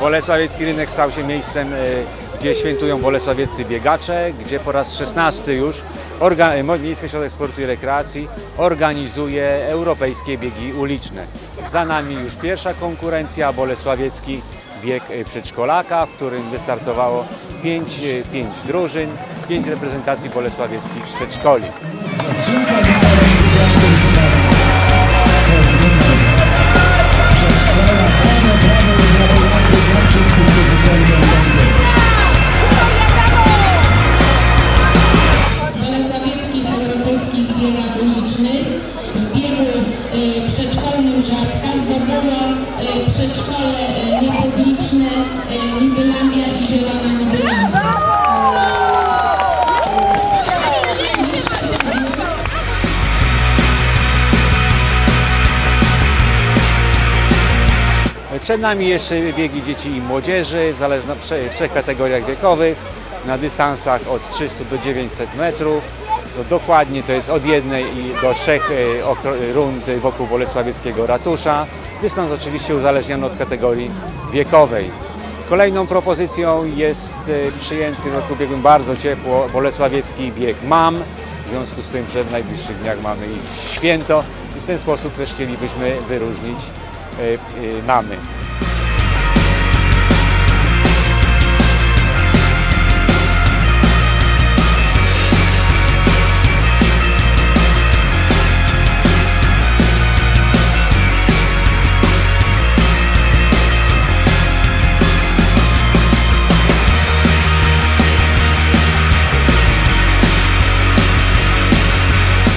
Bolesławiecki rynek stał się miejscem, e, gdzie świętują bolesławieccy biegacze, gdzie po raz 16 już e, Miejski Ośrodek Sportu i Rekreacji organizuje europejskie biegi uliczne. Za nami już pierwsza konkurencja, bolesławiecki bieg e, przedszkolaka, w którym wystartowało 5, pięć drużyn, 5 reprezentacji bolesławieckich przedszkoli. Ulicznych w biegu e, przedszkolnym Żabka zdobyło e, przedszkole e, niepubliczne Nibylandia i Zielona Nibylandia. Przed nami jeszcze biegi dzieci i młodzieży w, zależno, w trzech kategoriach wiekowych na dystansach od 300 do 900 metrów. No dokładnie to jest od jednej do trzech e, rund wokół Bolesławieckiego ratusza. Dystans oczywiście uzależniony od kategorii wiekowej. Kolejną propozycją jest e, przyjęty w roku ubiegłym bardzo ciepło Bolesławiecki bieg MAM. W związku z tym, że w najbliższych dniach mamy ich święto i w ten sposób też chcielibyśmy wyróżnić e, mamy.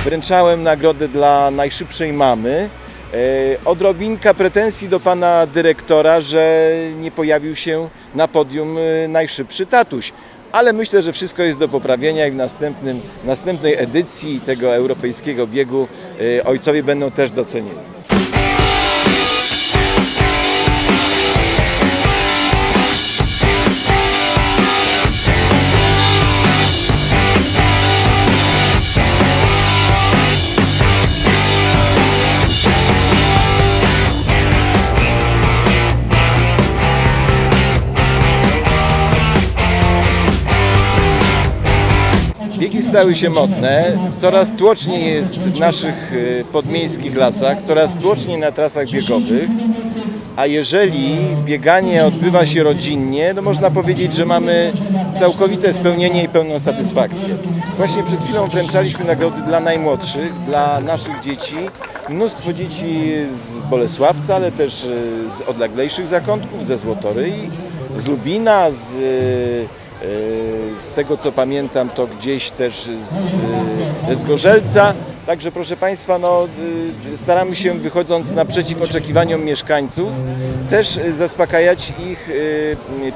Wręczałem nagrodę dla najszybszej mamy. E, Odrobinka pretensji do pana dyrektora, że nie pojawił się na podium e, najszybszy tatuś. Ale myślę, że wszystko jest do poprawienia i w następnym, następnej edycji tego europejskiego biegu e, ojcowie będą też docenieni. Stały się modne, coraz tłoczniej jest w naszych e, podmiejskich lasach, coraz tłoczniej na trasach biegowych, a jeżeli bieganie odbywa się rodzinnie, to można powiedzieć, że mamy całkowite spełnienie i pełną satysfakcję. Właśnie przed chwilą wręczaliśmy nagrody dla najmłodszych, dla naszych dzieci. Mnóstwo dzieci z Bolesławca, ale też e, z odleglejszych zakątków, ze Złotoryi, z Lubina, z e, z tego co pamiętam, to gdzieś też z, z Gorzelca. Także proszę Państwa, no, y, staramy się wychodząc naprzeciw oczekiwaniom mieszkańców, też y, zaspokajać ich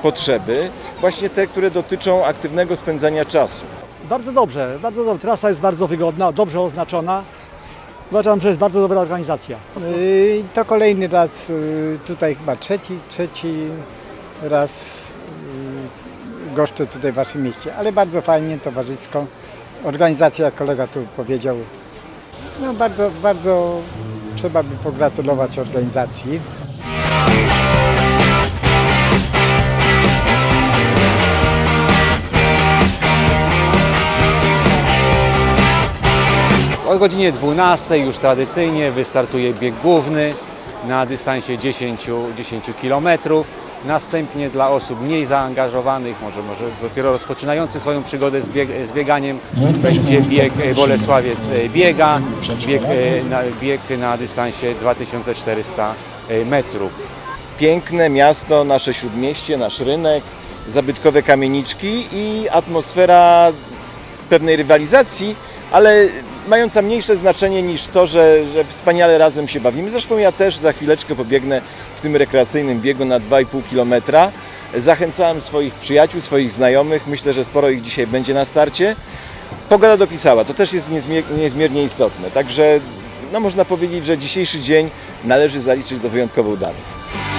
potrzeby, właśnie te, które dotyczą aktywnego spędzania czasu. Bardzo dobrze, bardzo dobrze. Trasa jest bardzo wygodna, dobrze oznaczona. Uważam, że jest bardzo dobra organizacja. Y, To kolejny raz, y, tutaj chyba trzeci, trzeci raz goszczę tutaj w Waszym mieście, ale bardzo fajnie, towarzysko. Organizacja, jak kolega tu powiedział, no bardzo, bardzo trzeba by pogratulować organizacji. O godzinie 12 już tradycyjnie wystartuje bieg główny na dystansie 10, 10 km. Następnie dla osób mniej zaangażowanych, może, może dopiero rozpoczynających swoją przygodę z, bieg, z bieganiem, będzie bieg e, Bolesławiec e, biega, bieg e, na, bieg na dystansie 2400 metrów. Piękne miasto, nasze śródmieście, nasz rynek, zabytkowe kamieniczki i atmosfera pewnej rywalizacji, ale mająca mniejsze znaczenie niż to, że, że wspaniale razem się bawimy. Zresztą ja też za chwileczkę pobiegnę w tym rekreacyjnym biegu na 2,5 km. Zachęcałem swoich przyjaciół, swoich znajomych. Myślę, że sporo ich dzisiaj będzie na starcie. Pogoda dopisała, to też jest niezmier- niezmiernie istotne. Także no, można powiedzieć, że dzisiejszy dzień należy zaliczyć do wyjątkowo udanych.